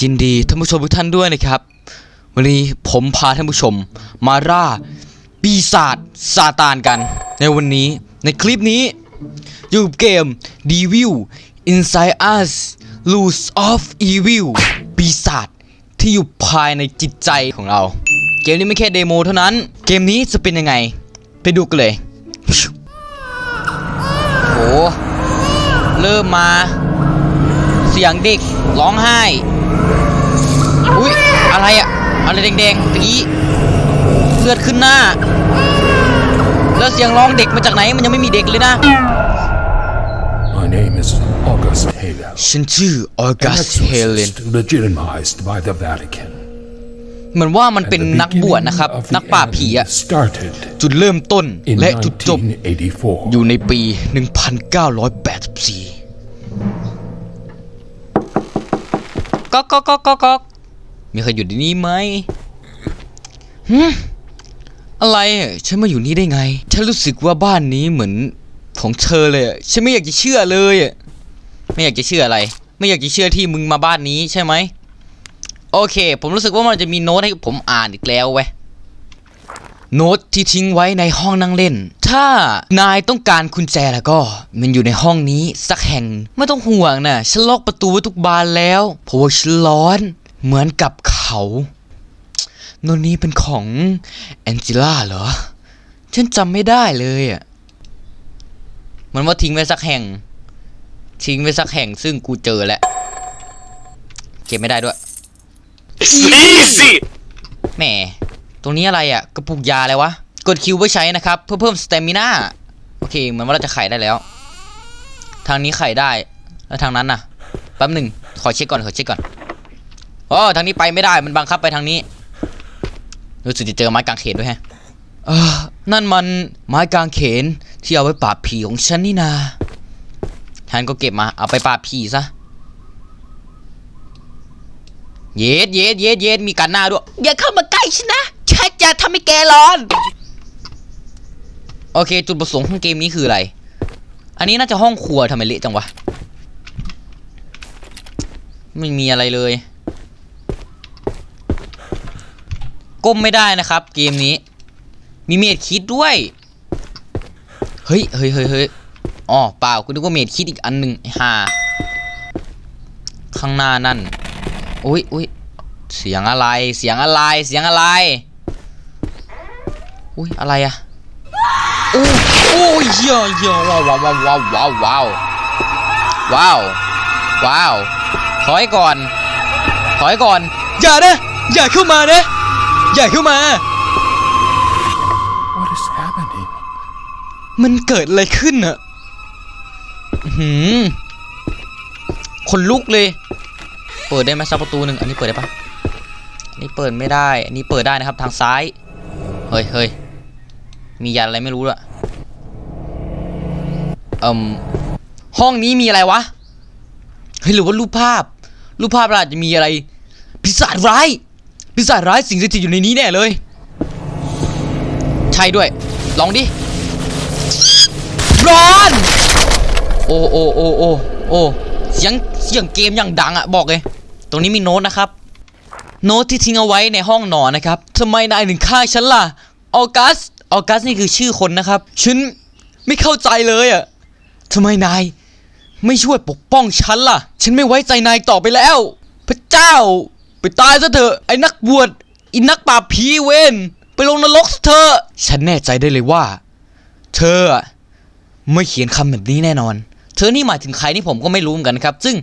ยินดีท่านผู้ชมทุกท่านด้วยนะครับ วันนี้ผมพาท่านผู้ชม มาล่าปีศาจซาตานกัน ในวันนี้ในคลิปนี้ อยู่กับเกม Devil Inside Us Lose of Evil ปีศาจที่อยู่ภายในจิตใจของเรา เกมนี้ไม่แค่เดโมเท่านั้น เกมนี้จะเป็นยังไง ไปดูกันเลยโหเริ่มมา เสียงเด็กร้องไห้ อุ้ยอะไรอะอะไรแดงๆตะกี้เลือดขึ้นหน้า แล้วเสียงร้องเด็กมาจากไหนมันยังไม่มีเด็กเลยนะ My name is August Halen. ฉันชื่อออ An กัสเฮเลน exorcist legitimized by the Vatican. เหมือนว่ามัน And เป็น the นักบวชนะครับ beginning of นัก the ปราบผีอะ enemy started จุดเริ่มต้น in และจุดจบ 1984. อยู่ในปี 1984 ก๊อกก๊อกก๊อกก๊อกก๊อกมีใครอยู่ที่นี่ไหมฮึอะไรฉันมาอยู่นี่ได้ไง ฉันรู้สึกว่าบ้านนี้เหมือนของเธอเลยฉันไม่อยากจะเชื่อเลยไม่อยากจะเชื่ออะไร ไม่อยากจะเชื่อที่มึงมาบ้านนี้ใช่ไหมโอเค ผมรู้สึกว่ามันจะมีโน้ตให้ผมอ่านอีกแล้วเว้ยโน้ตที่ทิ้งไว้ในห้องนั่งเล่นถ้านายต้องการกุญแจแล้วก็ มันอยู่ในห้องนี้สักแห่ง ไม่ต้องห่วงนะฉันล็อกประตูไว้ทุกบานแล้วเพราะว่าฉันร้อน เหมือนกับเขาโน้ตนี้เป็นของแองเจล่าเหรอ ฉันจำไม่ได้เลยอะมันว่าทิ้งไว้สักแห่ง ทิ้งไว้สักแห่งซึ่งกูเจอแล้วเก็บไม่ได้ด้วย Easy! แหม ตรงนี้อะไรอะ่ะ กระปุกยาอะไรวะ กดคิวเพื่อใช้นะครับ เพื่อเพิ่มสเตมิน่าโอเคเหมือนว่าเราจะไขได้แล้ว ทางนี้ไขได้ แล้วทางนั้นน่ะแป๊บหนึ่งขอเช็คก่อนขอเช็คก่อนอ๋อทางนี้ไปไม่ได้มันบังคับไปทางนี้รู้สึกจะเจอไม้กางเขนด้วยแฮะนั่นมันไม้กางเขนที่เอาไว้ปราบผีของฉันนี่นาฉันก็เก็บมาเอาไปปราบผีซะเย็ดเย็ดเย็ดเย็ดมีกันหน้าด้วยอย่าเข้ามาใกล้ฉันนะฉันจะทำให้แกร้อน โอเค จุดประสงค์ของเกมนี้คืออะไร อันนี้น่าจะห้องครัวทำไมเละจังวะ ไม่มีอะไรเลย ก้มไม่ได้นะครับ เกมนี้ มีเมดคิดด้วย เฮ้ยเฮ้ยเฮ้ยเฮ้ยอ๋อเปล่ากูนึกว่าเมดคิดอีกอันหนึ่งไอ้ห่าข้างหน้านั่นอุ้ยอุ้ยเสียงอะไร เสียงอะไร เสียงอะไร อุ้ยอะไรอะ โอ้โอ้ยเยอะเยอะว้าวว้าวว้าวว้าวว้าวว้าวว้าวถอยก่อนถอยก่อน อย่านะอย่าเข้ามานะอย่าเข้ามา What is happening? มันเกิดอะไรขึ้นอะอื้อหืมคนลุกเลย เปิดได้ไหมสักประตูหนึ่งอันนี้เปิดได้ปะอันนี้เปิดไม่ได้ อันนี้เปิดได้นะครับทางซ้าย เฮ้ยเฮ้ย มียันอะไรไม่รู้ละเอ่มห้องนี้มีอะไรวะ เฮ้ยหรือว่ารูปภาพ รูปภาพอาจจะมีอะไรปีศาจร้ายปีศาจร้ายสิงสถิตอยู่ในนี้แน่เลย ใช่ด้วย ลองดิ ร้อน โอ้โอ้โอ้โอ้โอ้เสียงเสียงเกมอย่างดังอะบอกเลย ตรงนี้มีโน้ตนะครับ โน้ตที่ทิ้งเอาไว้ในห้องนอนนะครับทำไมนายถึงฆ่าฉันล่ะ ออกัส ออกัสนี่คือชื่อคนนะครับ ฉันไม่เข้าใจเลยอะทำไมนาย ไม่ช่วยปกป้องฉันล่ะ ฉันไม่ไว้ใจนายต่อไปแล้ว พระเจ้า ไปตายซะเถอะไอ้นักบวชอ้นักปราผีเวนไปลงนรกซะเถอะฉันแน่ใจได้เลยว่า เธอไม่เขียนคำแบบนี้แน่นอน เธอนี่หมายถึงใครนี่ผมก็ไม่รู้เหมือนกันครับ ซึ่ง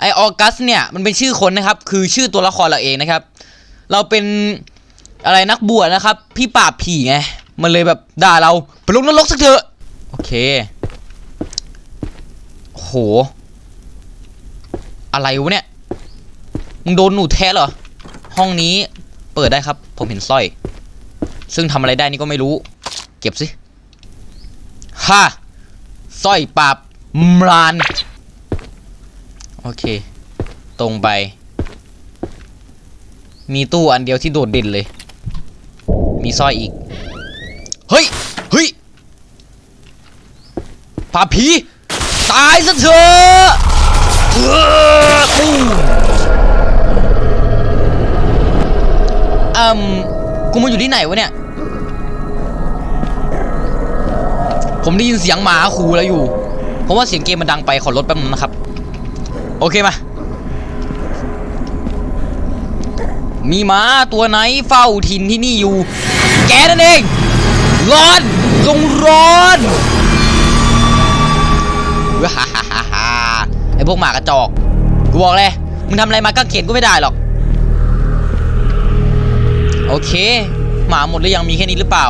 ไอออกัสเนี่ยมันเป็นชื่อคนนะครับ คือชื่อตัวละครเราเองนะครับ เราเป็นอะไรนักบวชนะครับ พี่ปราบผีไง มันเลยแบบด่าเราไปลงนรกสักเถอะ โอเค โห อะไรวะเนี่ย มึงโดนหนูแท้เหรอ ห้องนี้เปิดได้ครับ ผมเห็นสร้อย ซึ่งทำอะไรได้นี่ก็ไม่รู้ เก็บสิฮ่าสร้อยปราบมราน โอเค ตรงไป มีตู้อันเดียวที่โดดเด่นเลย มีสร้อยอีก เฮ้ย เฮ้ยผาผี ตายซะเถอะอืมกูมาอยู่ที่ไหนวะเนี่ย ผมได้ยินเสียงหมาขู่แล้วอยู่ เพราะว่าเสียงเกมมันดังไปขอลดแป๊บนึงนะครับ โอเคมามีหมาตัวไหนเฝ้าถิ่นที่นี่อยู่ แกนั่นเอง ร้อนจงร้อนว้าฮ่าฮ่าฮ่าฮ่าไอพวกหมากระจอก กูบอกเลย มึงทำอะไรมาก็เขียนกูไม่ได้หรอก โอเค หมาหมดหรือยังมีแค่นี้หรือเปล่า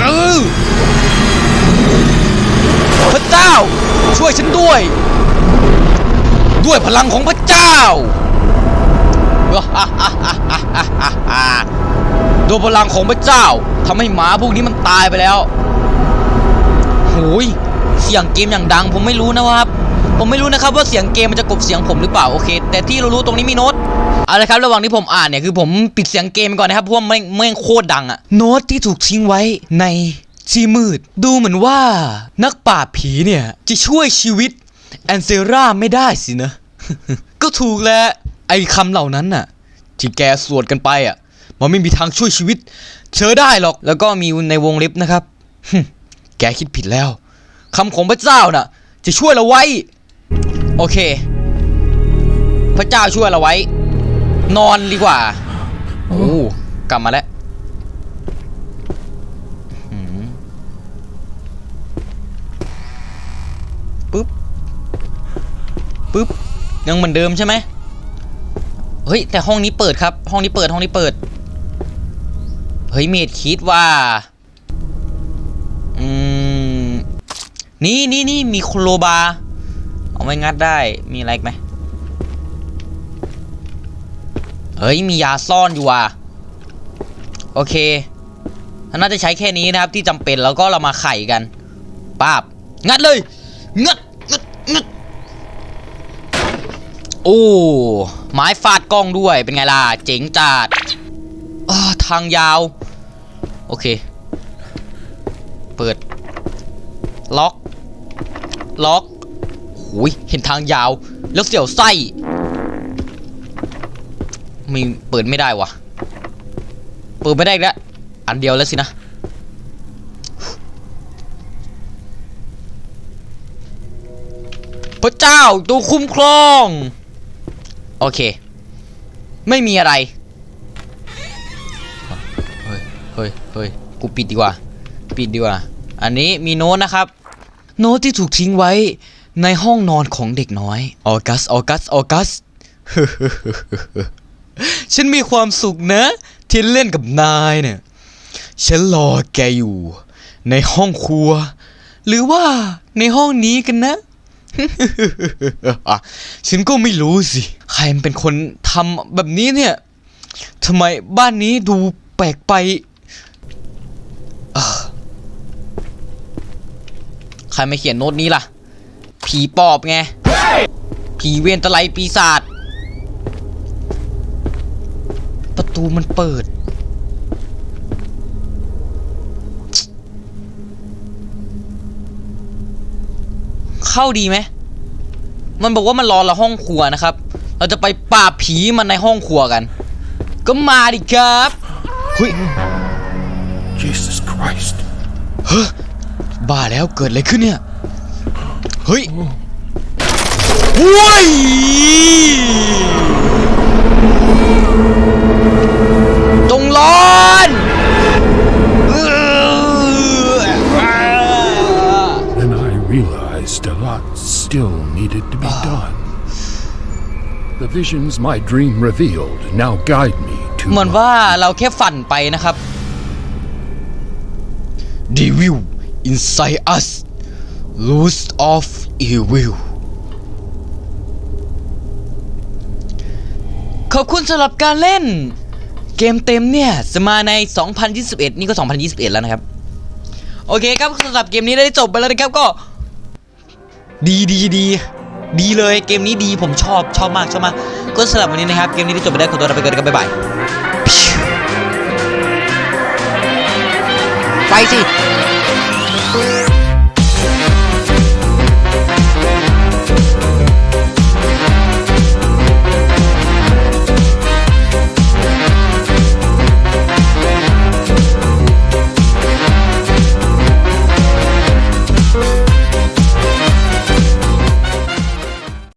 เออพระเจ้า ช่วยฉันด้วย ด้วยพลังของพระเจ้า ดยพลังของพระเจ้าทำให้หมาพวกนี้มันตายไปแล้วโหยเสียงเกมอย่างดัง ผมไม่รู้นะครับ ผมไม่รู้นะครับว่าเสียงเกมมันจะกบเสียงผมหรือเปล่าโอเค แต่ที่เรารู้ตรงนี้มีโน้ตเอาละครับระหว่างที่ผมอ่านเนี่ยคือผมปิดเสียงเกมไปก่อนนะครับเพราะว่าแม่งแม่โคตรดังอะโน้ตที่ถูกทิ้งไว้ในที่มืด ดูเหมือนว่า นักปราผีเนี่ยจะช่วยชีวิตแอนเซราไม่ได้สินะ ก็ถูกแล้วไอ้คำเหล่านั้นน่ะ ที่แกสวดกันไปอะ มันไม่มีทางช่วยชีวิต เธอได้หรอก แล้วก็มีในวงเล็บนะครับฮึแกคิดผิดแล้วคำของพระเจ้าน่ะ จะช่วยเราไว้ โอเค พระเจ้าช่วยเราไว้ นอนดีกว่าโอ้กลับมาแล้วปึ๊บปึ๊บยังเหมือนเดิมใช่ไหมเฮ้ยแต่ห้องนี้เปิดครับ ห้องนี้เปิดห้องนี้เปิด เฮ้ยเมดคิดว่าอืมนี่นี่นี่มีโคโลบาเอาไว้งัดได้มีอะไรไหมเฮ้ยมียาซ่อนอยู่ว่ะโอเคน่าจะใช้แค่นี้นะครับที่จำเป็นแล้วก็เรามาไข่กันป้าบงัดเลยงัดงัดงัดโอ้ไม้ฟาดกล้องด้วยเป็นไงล่ะเจ๋งจัดทางยาว โอเค เปิด ล็อก ล็อกหุยเห็นทางยาว แล้วเสียวไส้ม่เปิดไม่ได้วะเปิดไม่ได้แล้วอันเดียวแล้วสินะ พระเจ้าตัวคุ้มครอง โอเค ไม่มีอะไร เฮ้ย กูปิดดีกว่า ปิดดีกว่า อันนี้มีโน้ตนะครับ โน้ตที่ถูกทิ้งไว้ในห้องนอนของเด็กน้อย ออกัส ออกัส ออกัส ฉันมีความสุขนะ ที่เล่นกับนายเนี่ย ฉันรอแกอยู่ ในห้องครัว หรือว่าในห้องนี้กันนะ ฉันก็ไม่รู้สิ ใครมันเป็นคนทำแบบนี้เนี่ยทำไมบ้านนี้ดูแปลกไปเอ่อ ใครไม่เขียนโน้ตนี้ล่ะ ผีปอบไง ผีเวรตะไลปีศาจ ประตูมันเปิด เข้าดีไหม มันบอกว่ามันรอเราห้องครัวนะครับ เราจะไปปราบผีมันในห้องครัวกัน ก็มาดิครับเฮ้ย Jesus Christ. บ้าแล้วเกิดอะไรขึ้นเนี่ย เฮ้ยเว้ยจงร้อนเอื้อ Then I realized a lot still needed to be done. The visions my dream revealed now guide me to เหมือน my ว่าเราแค่ฝันไปนะครับ Devil inside us loose of evil ขอบคุณสำหรับการเล่น เกมเต็มเนี่ยจะมาใน 2021 นี่ก็ 2021 แล้วนะครับ โอเคครับสำหรับเกมนี้ได้จบไปแล้วนะครับก็ ดีดีดีดีเลยเกมนี้ดีผมชอบชอบมากชอบมากก็สำหรับวันนี้นะครับ เกมนี้ได้จบไปแล้วขอตัวลาไปก่อนนะครับบ๊ายบายไปสิ